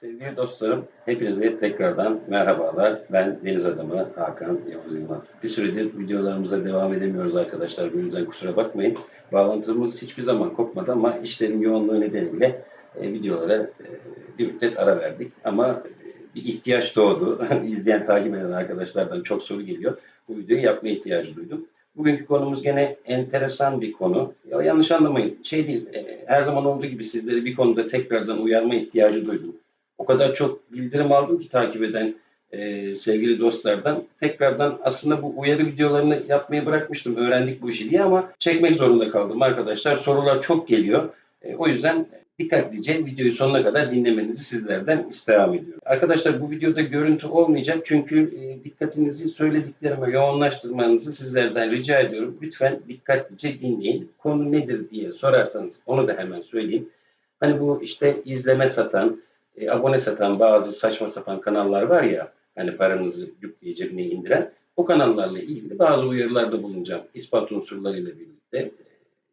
Sevgili dostlarım, hepinize tekrardan merhabalar. Ben Deniz Adamı Hakan Yavuz Yılmaz. Bir süredir videolarımıza devam edemiyoruz arkadaşlar. Bu yüzden kusura bakmayın. Bağlantımız hiçbir zaman kopmadı ama işlerin yoğunluğu nedeniyle e, videolara e, bir müddet ara verdik. Ama e, bir ihtiyaç doğdu. İzleyen, takip eden arkadaşlardan çok soru geliyor. Bu videoyu yapma ihtiyacı duydum. Bugünkü konumuz gene enteresan bir konu. Ya yanlış anlamayın. Şey değil, her zaman olduğu gibi sizleri bir konuda tekrardan uyarma ihtiyacı duydum o kadar çok bildirim aldım ki takip eden e, sevgili dostlardan. Tekrardan aslında bu uyarı videolarını yapmayı bırakmıştım. Öğrendik bu işi diye ama çekmek zorunda kaldım arkadaşlar. Sorular çok geliyor. E, o yüzden dikkatlice videoyu sonuna kadar dinlemenizi sizlerden istirham ediyorum. Arkadaşlar bu videoda görüntü olmayacak çünkü e, dikkatinizi söylediklerime yoğunlaştırmanızı sizlerden rica ediyorum. Lütfen dikkatlice dinleyin. Konu nedir diye sorarsanız onu da hemen söyleyeyim. Hani bu işte izleme satan, e, abone satan bazı saçma sapan kanallar var ya hani paranızı cuk diye cebine indiren o kanallarla ilgili bazı uyarılarda bulunacağım. İspat unsurlarıyla birlikte e,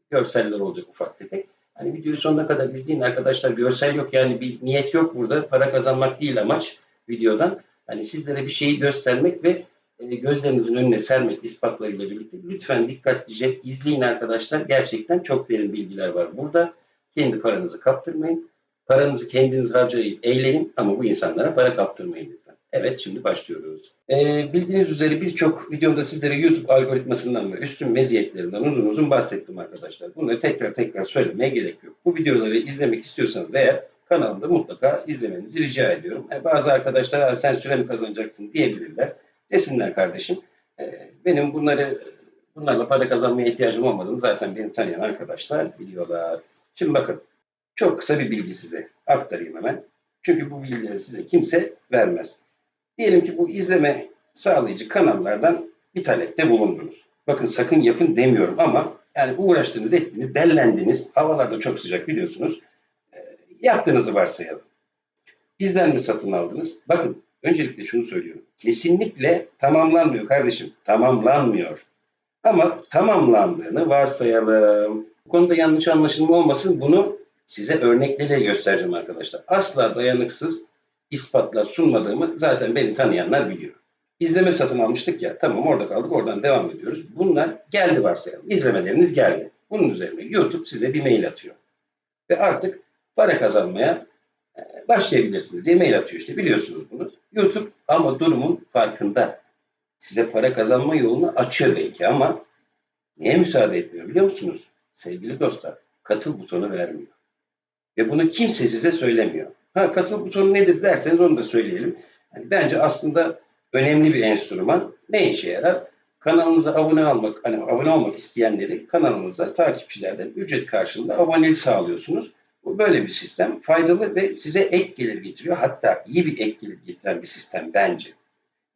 görseller olacak ufak tefek. Hani videoyu sonuna kadar izleyin arkadaşlar. Görsel yok yani bir niyet yok burada. Para kazanmak değil amaç videodan. Hani sizlere bir şeyi göstermek ve e, gözlerinizin önüne sermek ispatlarıyla birlikte. Lütfen dikkatlice izleyin arkadaşlar. Gerçekten çok derin bilgiler var burada. Kendi paranızı kaptırmayın. Paranızı kendiniz harcayıp eğlenin ama bu insanlara para kaptırmayın lütfen. Evet şimdi başlıyoruz. Ee, bildiğiniz üzere birçok videomda sizlere YouTube algoritmasından ve üstün meziyetlerinden uzun uzun bahsettim arkadaşlar. Bunları tekrar tekrar söylemeye gerek yok. Bu videoları izlemek istiyorsanız eğer kanalımda mutlaka izlemenizi rica ediyorum. Ee, bazı arkadaşlar sen süre mi kazanacaksın diyebilirler. Desinler kardeşim. Ee, benim bunları bunlarla para kazanmaya ihtiyacım olmadığını zaten beni tanıyan arkadaşlar biliyorlar. Şimdi bakın çok kısa bir bilgi size aktarayım hemen. Çünkü bu bilgileri size kimse vermez. Diyelim ki bu izleme sağlayıcı kanallardan bir talepte bulundunuz. Bakın sakın yapın demiyorum ama yani uğraştınız, ettiniz, dellendiniz. Havalarda çok sıcak biliyorsunuz. E, yaptığınızı varsayalım. İzlenme satın aldınız. Bakın öncelikle şunu söylüyorum. Kesinlikle tamamlanmıyor kardeşim. Tamamlanmıyor. Ama tamamlandığını varsayalım. Bu konuda yanlış anlaşılma olmasın. Bunu size örnekleriyle göstereceğim arkadaşlar. Asla dayanıksız ispatlar sunmadığımı zaten beni tanıyanlar biliyor. İzleme satın almıştık ya. Tamam orada kaldık. Oradan devam ediyoruz. Bunlar geldi varsayalım. İzlemeleriniz geldi. Bunun üzerine YouTube size bir mail atıyor. Ve artık para kazanmaya e, başlayabilirsiniz diye mail atıyor işte. Biliyorsunuz bunu. YouTube ama durumun farkında. Size para kazanma yolunu açıyor belki ama niye müsaade etmiyor biliyor musunuz? Sevgili dostlar, katıl butonu vermiyor. Ve bunu kimse size söylemiyor. Ha katıl butonu nedir derseniz onu da söyleyelim. Yani bence aslında önemli bir enstrüman. Ne işe yarar? Kanalınıza abone almak, hani abone olmak isteyenleri kanalınıza takipçilerden ücret karşılığında abonelik sağlıyorsunuz. Bu böyle bir sistem. Faydalı ve size ek gelir getiriyor. Hatta iyi bir ek gelir getiren bir sistem bence.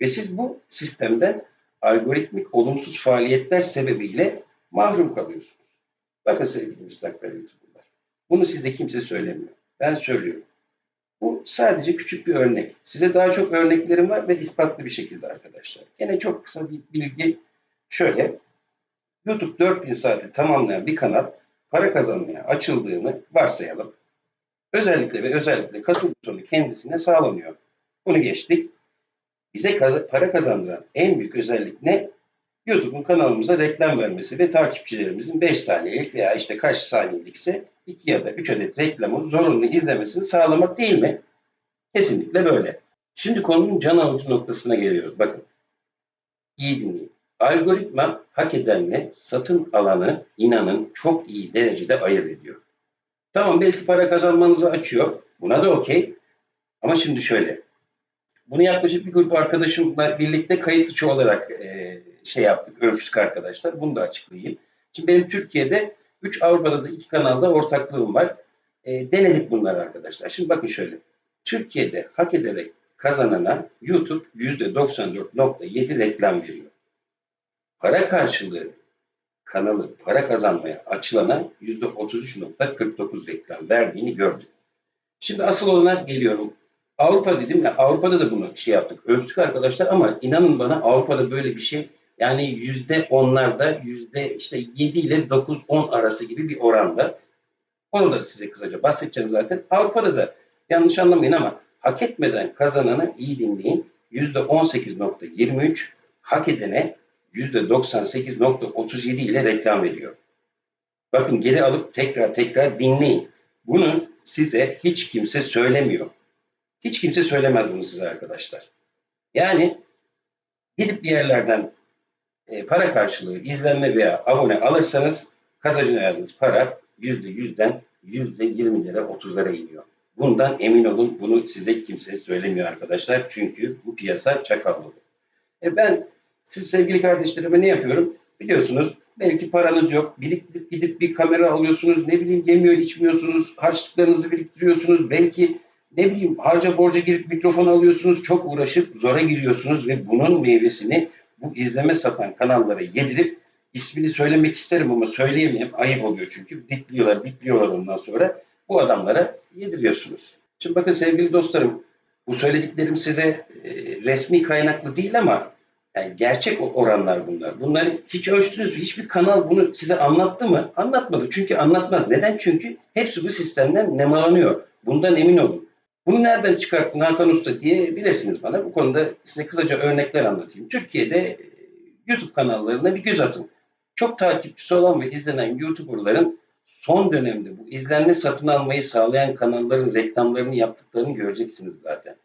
Ve siz bu sistemden algoritmik olumsuz faaliyetler sebebiyle mahrum kalıyorsunuz. Bakın sevgili müstakbel YouTube. Bunu size kimse söylemiyor. Ben söylüyorum. Bu sadece küçük bir örnek. Size daha çok örneklerim var ve ispatlı bir şekilde arkadaşlar. Yine çok kısa bir bilgi şöyle. YouTube 4000 saati tamamlayan bir kanal para kazanmaya açıldığını varsayalım. Özellikle ve özellikle katıl butonu kendisine sağlanıyor. Bunu geçtik. Bize para kazandıran en büyük özellik ne? YouTube'un kanalımıza reklam vermesi ve takipçilerimizin 5 saniyelik veya işte kaç saniyelikse 2 ya da 3 adet reklamı zorunlu izlemesini sağlamak değil mi? Kesinlikle böyle. Şimdi konunun can alıcı noktasına geliyoruz. Bakın. İyi dinleyin. Algoritma hak edenle satın alanı inanın çok iyi derecede ayırt ediyor. Tamam belki para kazanmanızı açıyor. Buna da okey. Ama şimdi şöyle. Bunu yaklaşık bir grup arkadaşımla birlikte kayıt dışı olarak e, şey yaptık, ölçtük arkadaşlar. Bunu da açıklayayım. Şimdi benim Türkiye'de 3 Avrupa'da da iki kanalda ortaklığım var. E, denedik bunları arkadaşlar. Şimdi bakın şöyle. Türkiye'de hak ederek kazanana YouTube %94.7 reklam veriyor. Para karşılığı kanalı para kazanmaya açılana %33.49 reklam verdiğini gördük. Şimdi asıl olana geliyorum. Avrupa dedim ya Avrupa'da da bunu şey yaptık. Ölçtük arkadaşlar ama inanın bana Avrupa'da böyle bir şey yani yüzde onlarda yüzde işte 7 ile 9-10 arası gibi bir oranda. Onu da size kısaca bahsedeceğim zaten. Avrupa'da da yanlış anlamayın ama hak etmeden kazananı iyi dinleyin %18.23, hak edene %98.37 ile reklam ediyor. Bakın geri alıp tekrar tekrar dinleyin. Bunu size hiç kimse söylemiyor. Hiç kimse söylemez bunu size arkadaşlar. Yani gidip bir yerlerden e, para karşılığı izlenme veya abone alırsanız kazanacağınız para %100'den %20'lere 30'lara iniyor. Bundan emin olun. Bunu size kimse söylemiyor arkadaşlar. Çünkü bu piyasa çakallı. E ben siz sevgili kardeşlerime ne yapıyorum? Biliyorsunuz belki paranız yok. Biriktirip gidip bir kamera alıyorsunuz. Ne bileyim yemiyor içmiyorsunuz. Harçlıklarınızı biriktiriyorsunuz. Belki ne bileyim harca borca girip mikrofon alıyorsunuz. Çok uğraşıp zora giriyorsunuz ve bunun meyvesini bu izleme satan kanallara yedirip ismini söylemek isterim ama söyleyemeyeyim. Ayıp oluyor çünkü. Dikliyorlar, dikliyorlar ondan sonra. Bu adamlara yediriyorsunuz. Şimdi bakın sevgili dostlarım bu söylediklerim size e, resmi kaynaklı değil ama yani gerçek oranlar bunlar. Bunları hiç ölçtünüz mü? Hiçbir kanal bunu size anlattı mı? Anlatmadı. Çünkü anlatmaz. Neden? Çünkü hepsi bu sistemden nemalanıyor. Bundan emin olun. Bunu nereden çıkarttın Hakan Usta diyebilirsiniz bana. Bu konuda size kısaca örnekler anlatayım. Türkiye'de e, YouTube kanallarına bir göz atın. Çok takipçisi olan ve izlenen YouTuber'ların son dönemde bu izlenme satın almayı sağlayan kanalların reklamlarını yaptıklarını göreceksiniz zaten.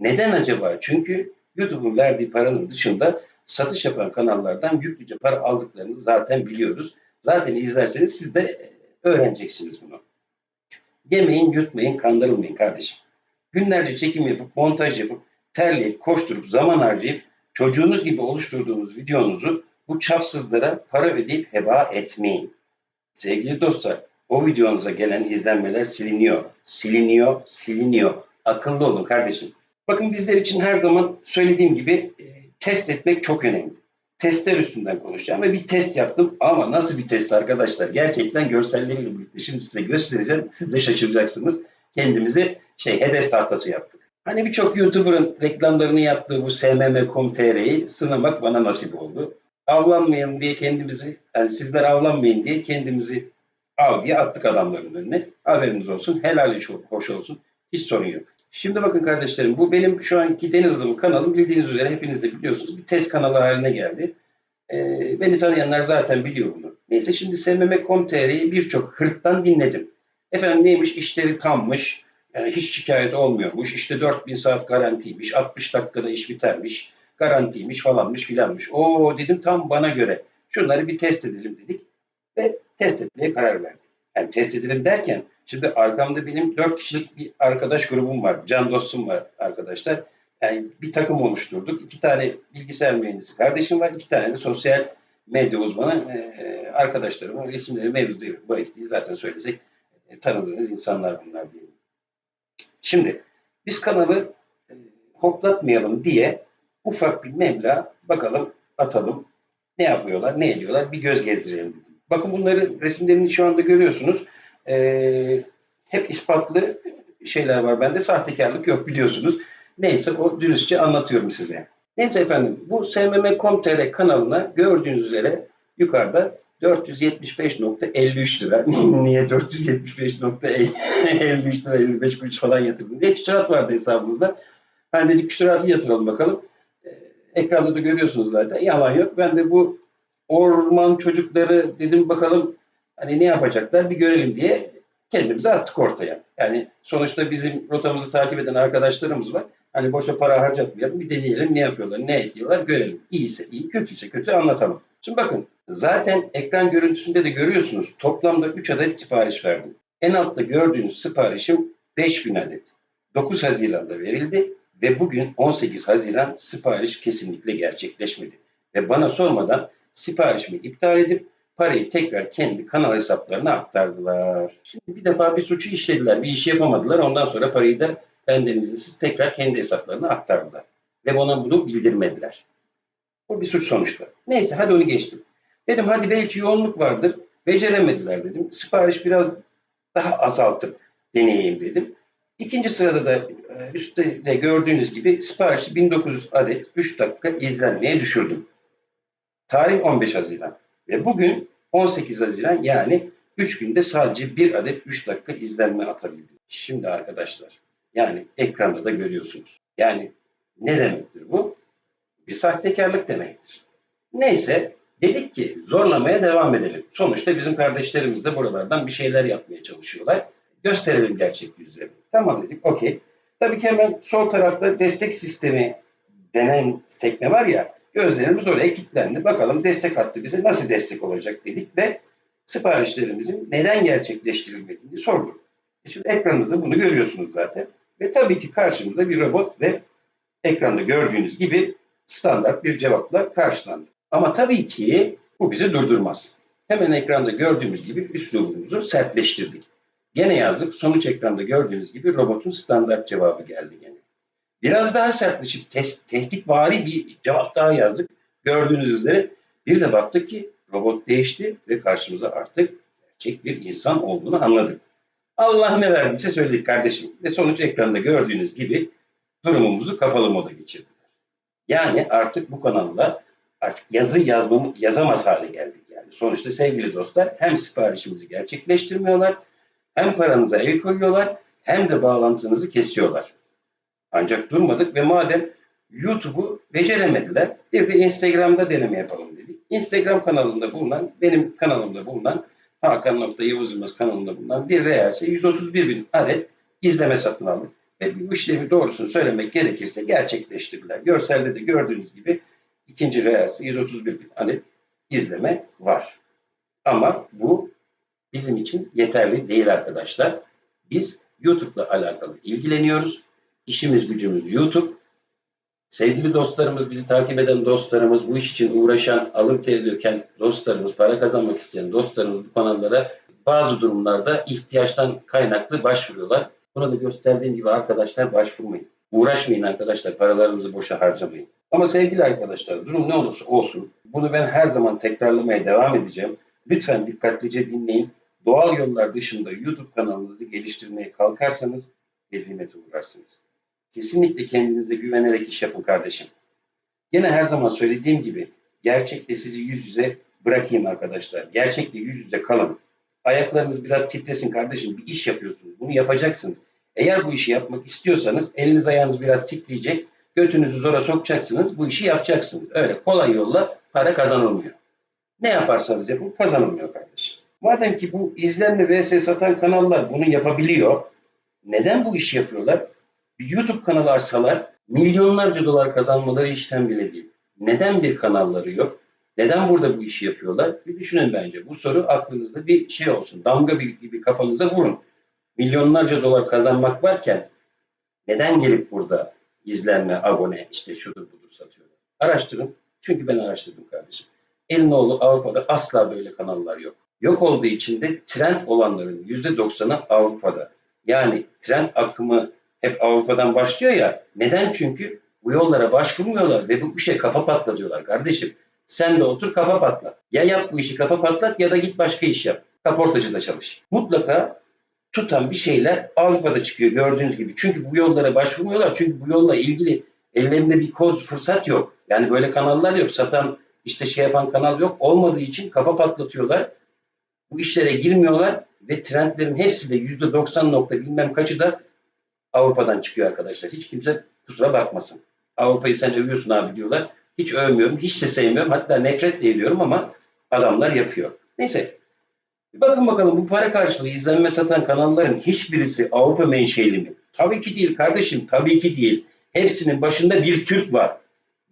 Neden acaba? Çünkü YouTube'un verdiği paranın dışında satış yapan kanallardan yüklüce para aldıklarını zaten biliyoruz. Zaten izlerseniz siz de öğreneceksiniz bunu. Yemeyin, yutmayın, kandırılmayın kardeşim. Günlerce çekim yapıp, montaj yapıp, terleyip, koşturup, zaman harcayıp çocuğunuz gibi oluşturduğunuz videonuzu bu çapsızlara para ödeyip heba etmeyin. Sevgili dostlar, o videonuza gelen izlenmeler siliniyor, siliniyor, siliniyor. Akıllı olun kardeşim. Bakın bizler için her zaman söylediğim gibi e, test etmek çok önemli. Testler üstünden konuşacağım ve bir test yaptım ama nasıl bir test arkadaşlar? Gerçekten görselleriyle birlikte şimdi size göstereceğim. Siz de şaşıracaksınız. Kendimizi şey hedef tahtası yaptık. Hani birçok YouTuber'ın reklamlarını yaptığı bu smm.com.tr'yi sınamak bana nasip oldu. Avlanmayalım diye kendimizi, yani sizler avlanmayın diye kendimizi al diye attık adamların önüne. Haberiniz olsun, helal çok hoş olsun. Hiç sorun yok. Şimdi bakın kardeşlerim bu benim şu anki Deniz Adamı kanalım bildiğiniz üzere hepiniz de biliyorsunuz bir test kanalı haline geldi. Ee, beni tanıyanlar zaten biliyor bunu. Neyse şimdi smm.com.tr'yi birçok hırttan dinledim. Efendim neymiş işleri tammış. Yani hiç şikayet olmuyormuş. İşte 4000 saat garantiymiş. 60 dakikada iş bitermiş. Garantiymiş falanmış filanmış. O dedim tam bana göre. Şunları bir test edelim dedik. Ve test etmeye karar verdik. Yani test edelim derken Şimdi arkamda benim dört kişilik bir arkadaş grubum var. Can dostum var arkadaşlar. Yani bir takım oluşturduk. İki tane bilgisayar mühendisi kardeşim var. iki tane de sosyal medya uzmanı e, arkadaşlarım. Resimleri mevzu değil, bahis değil. Zaten söylesek e, tanıdığınız insanlar bunlar diyelim. Şimdi biz kanalı e, hoplatmayalım diye ufak bir meblağ bakalım atalım. Ne yapıyorlar, ne ediyorlar bir göz gezdirelim dedim. Bakın bunları resimlerini şu anda görüyorsunuz e, hep ispatlı şeyler var bende. Sahtekarlık yok biliyorsunuz. Neyse o dürüstçe anlatıyorum size. Neyse efendim bu smm.com.tr kanalına gördüğünüz üzere yukarıda 475.53 lira. Niye 475.53 lira 55 kuruş falan yatırdım diye küsurat vardı hesabımızda. Ben dedik küsuratı yatıralım bakalım. Ekranda da görüyorsunuz zaten. Yalan yok. Ben de bu orman çocukları dedim bakalım hani ne yapacaklar bir görelim diye kendimizi attık ortaya. Yani sonuçta bizim rotamızı takip eden arkadaşlarımız var. Hani boşa para harcatmayalım bir deneyelim ne yapıyorlar ne ediyorlar görelim. İyiyse iyi kötüyse kötü anlatalım. Şimdi bakın zaten ekran görüntüsünde de görüyorsunuz toplamda 3 adet sipariş verdim. En altta gördüğünüz siparişim 5000 adet. 9 Haziran'da verildi ve bugün 18 Haziran sipariş kesinlikle gerçekleşmedi. Ve bana sormadan siparişimi iptal edip parayı tekrar kendi kanal hesaplarına aktardılar. Şimdi bir defa bir suçu işlediler, bir işi yapamadılar. Ondan sonra parayı da benden tekrar kendi hesaplarına aktardılar. Ve bana bunu bildirmediler. Bu bir suç sonuçta. Neyse hadi onu geçtim. Dedim hadi belki yoğunluk vardır. Beceremediler dedim. Sipariş biraz daha azaltıp deneyeyim dedim. İkinci sırada da e, üstte de gördüğünüz gibi siparişi 1900 adet 3 dakika izlenmeye düşürdüm. Tarih 15 Haziran. Ve bugün 18 Haziran yani 3 günde sadece bir adet 3 dakika izlenme atabildim. Şimdi arkadaşlar Yani ekranda da görüyorsunuz. Yani ne demektir bu? Bir sahtekarlık demektir. Neyse dedik ki zorlamaya devam edelim. Sonuçta bizim kardeşlerimiz de buralardan bir şeyler yapmaya çalışıyorlar. Gösterelim gerçek yüzlerini. Tamam dedik okey. Tabii ki hemen sol tarafta destek sistemi denen sekme var ya gözlerimiz oraya kilitlendi. Bakalım destek hattı bize nasıl destek olacak dedik ve siparişlerimizin neden gerçekleştirilmediğini sorduk. E şimdi ekranda da bunu görüyorsunuz zaten. Ve tabii ki karşımızda bir robot ve ekranda gördüğünüz gibi standart bir cevapla karşılandı. Ama tabii ki bu bizi durdurmaz. Hemen ekranda gördüğümüz gibi üslubumuzu sertleştirdik. Gene yazdık. Sonuç ekranda gördüğünüz gibi robotun standart cevabı geldi gene. Biraz daha sertleşip te- tehditvari bir cevap daha yazdık. Gördüğünüz üzere bir de baktık ki robot değişti ve karşımıza artık gerçek bir insan olduğunu anladık. Allah ne verdiyse söyledik kardeşim. Ve sonuç ekranda gördüğünüz gibi durumumuzu kapalı moda geçirdiler. Yani artık bu kanalda artık yazı yazmamı, yazamaz hale geldik yani. Sonuçta sevgili dostlar hem siparişimizi gerçekleştirmiyorlar, hem paranıza el koyuyorlar, hem de bağlantınızı kesiyorlar. Ancak durmadık ve madem YouTube'u beceremediler, bir de Instagram'da deneme yapalım dedik. Instagram kanalında bulunan, benim kanalımda bulunan Hakan.Yavuz Yılmaz kanalında bulunan bir reelse 131 bin adet izleme satın aldık. Ve bu işlemi doğrusunu söylemek gerekirse gerçekleştirdiler. Görselde de gördüğünüz gibi ikinci reelse 131 bin adet izleme var. Ama bu bizim için yeterli değil arkadaşlar. Biz YouTube'la alakalı ilgileniyoruz. İşimiz gücümüz YouTube. Sevgili dostlarımız, bizi takip eden dostlarımız, bu iş için uğraşan, alın teri döken dostlarımız, para kazanmak isteyen dostlarımız bu kanallara bazı durumlarda ihtiyaçtan kaynaklı başvuruyorlar. Buna da gösterdiğim gibi arkadaşlar başvurmayın. Uğraşmayın arkadaşlar, paralarınızı boşa harcamayın. Ama sevgili arkadaşlar, durum ne olursa olsun, bunu ben her zaman tekrarlamaya devam edeceğim. Lütfen dikkatlice dinleyin. Doğal yollar dışında YouTube kanalınızı geliştirmeye kalkarsanız hezimete uğrarsınız. Kesinlikle kendinize güvenerek iş yapın kardeşim. Yine her zaman söylediğim gibi gerçekle sizi yüz yüze bırakayım arkadaşlar. Gerçekle yüz yüze kalın. Ayaklarınız biraz titresin kardeşim. Bir iş yapıyorsunuz. Bunu yapacaksınız. Eğer bu işi yapmak istiyorsanız eliniz ayağınız biraz titreyecek. Götünüzü zora sokacaksınız. Bu işi yapacaksınız. Öyle kolay yolla para kazanılmıyor. Ne yaparsanız yapın kazanılmıyor kardeşim. Madem ki bu izlenme vs satan kanallar bunu yapabiliyor. Neden bu işi yapıyorlar? bir YouTube kanalı açsalar milyonlarca dolar kazanmaları işten bile değil. Neden bir kanalları yok? Neden burada bu işi yapıyorlar? Bir düşünün bence. Bu soru aklınızda bir şey olsun. Damga gibi kafanıza vurun. Milyonlarca dolar kazanmak varken neden gelip burada izlenme, abone, işte şudur budur satıyorlar? Araştırın. Çünkü ben araştırdım kardeşim. Elinoğlu Avrupa'da asla böyle kanallar yok. Yok olduğu için de trend olanların %90'ı Avrupa'da. Yani trend akımı hep Avrupa'dan başlıyor ya. Neden? Çünkü bu yollara başvurmuyorlar ve bu işe kafa patlatıyorlar kardeşim. Sen de otur kafa patlat. Ya yap bu işi kafa patlat ya da git başka iş yap. Kaportacıda çalış. Mutlaka tutan bir şeyler Avrupa'da çıkıyor gördüğünüz gibi. Çünkü bu yollara başvurmuyorlar. Çünkü bu yolla ilgili ellerinde bir koz fırsat yok. Yani böyle kanallar yok. Satan işte şey yapan kanal yok. Olmadığı için kafa patlatıyorlar. Bu işlere girmiyorlar ve trendlerin hepsi de %90 nokta bilmem kaçı da Avrupa'dan çıkıyor arkadaşlar. Hiç kimse kusura bakmasın. Avrupa'yı sen övüyorsun abi diyorlar. Hiç övmüyorum, hiç de sevmiyorum. Hatta nefret de ediyorum ama adamlar yapıyor. Neyse. Bir bakın bakalım bu para karşılığı izlenme satan kanalların hiçbirisi Avrupa menşeli mi? Tabii ki değil kardeşim, tabii ki değil. Hepsinin başında bir Türk var.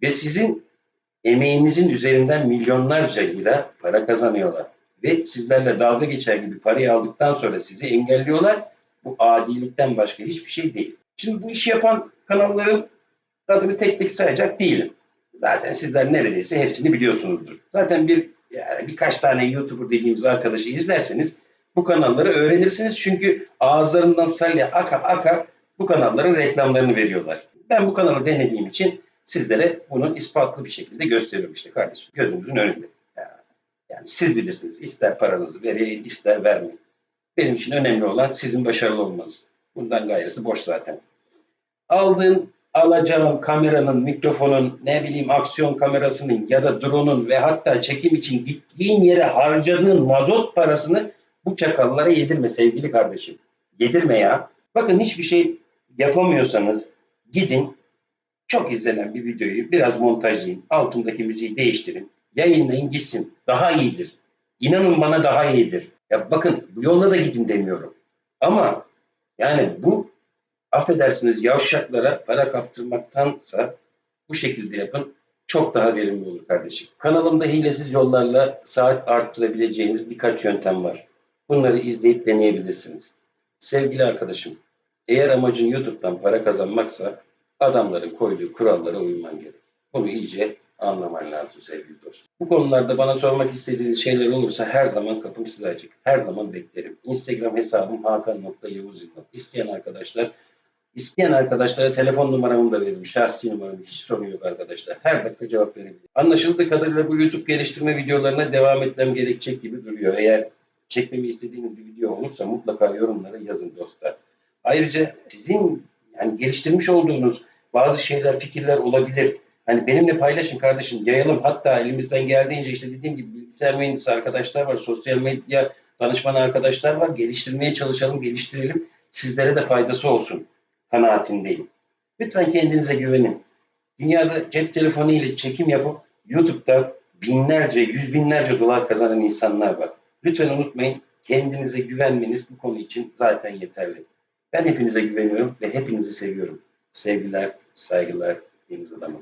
Ve sizin emeğinizin üzerinden milyonlarca lira para kazanıyorlar. Ve sizlerle dalga geçer gibi parayı aldıktan sonra sizi engelliyorlar bu adilikten başka hiçbir şey değil. Şimdi bu işi yapan kanalların adını tek tek sayacak değilim. Zaten sizler neredeyse hepsini biliyorsunuzdur. Zaten bir yani birkaç tane YouTuber dediğimiz arkadaşı izlerseniz bu kanalları öğrenirsiniz. Çünkü ağızlarından salya aka aka bu kanalların reklamlarını veriyorlar. Ben bu kanalı denediğim için sizlere bunu ispatlı bir şekilde gösteriyorum işte kardeşim. Gözünüzün önünde. Yani siz bilirsiniz. İster paranızı verin, ister vermeyin. Benim için önemli olan sizin başarılı olmanız. Bundan gayrısı boş zaten. Aldığın, alacağın kameranın, mikrofonun, ne bileyim aksiyon kamerasının ya da drone'un ve hatta çekim için gittiğin yere harcadığın mazot parasını bu çakallara yedirme sevgili kardeşim. Yedirme ya. Bakın hiçbir şey yapamıyorsanız gidin çok izlenen bir videoyu biraz montajlayın. Altındaki müziği değiştirin. Yayınlayın gitsin. Daha iyidir. İnanın bana daha iyidir. Ya bakın bu yolda da gidin demiyorum. Ama yani bu affedersiniz yavşaklara para kaptırmaktansa bu şekilde yapın. Çok daha verimli olur kardeşim. Kanalımda hilesiz yollarla saat arttırabileceğiniz birkaç yöntem var. Bunları izleyip deneyebilirsiniz. Sevgili arkadaşım, eğer amacın YouTube'dan para kazanmaksa adamların koyduğu kurallara uyman gerek. Bunu iyice anlaman lazım sevgili dostum. Bu konularda bana sormak istediğiniz şeyler olursa her zaman kapım size açık. Her zaman beklerim. Instagram hesabım hakan.yavuz Yılmaz. İsteyen arkadaşlar İsteyen arkadaşlara telefon numaramı da veririm. Şahsi numaramı. Hiç sorun yok arkadaşlar. Her dakika cevap verebilirim. Anlaşıldığı kadarıyla bu YouTube geliştirme videolarına devam etmem gerekecek gibi duruyor. Eğer çekmemi istediğiniz bir video olursa mutlaka yorumlara yazın dostlar. Ayrıca sizin yani geliştirmiş olduğunuz bazı şeyler, fikirler olabilir. Hani benimle paylaşın kardeşim, yayalım. Hatta elimizden geldiğince işte dediğim gibi bilgisayar mühendisi arkadaşlar var, sosyal medya danışman arkadaşlar var. Geliştirmeye çalışalım, geliştirelim. Sizlere de faydası olsun kanaatindeyim. Lütfen kendinize güvenin. Dünyada cep telefonu ile çekim yapıp YouTube'da binlerce, yüz binlerce dolar kazanan insanlar var. Lütfen unutmayın kendinize güvenmeniz bu konu için zaten yeterli. Ben hepinize güveniyorum ve hepinizi seviyorum. Sevgiler, saygılar, deniz adamı.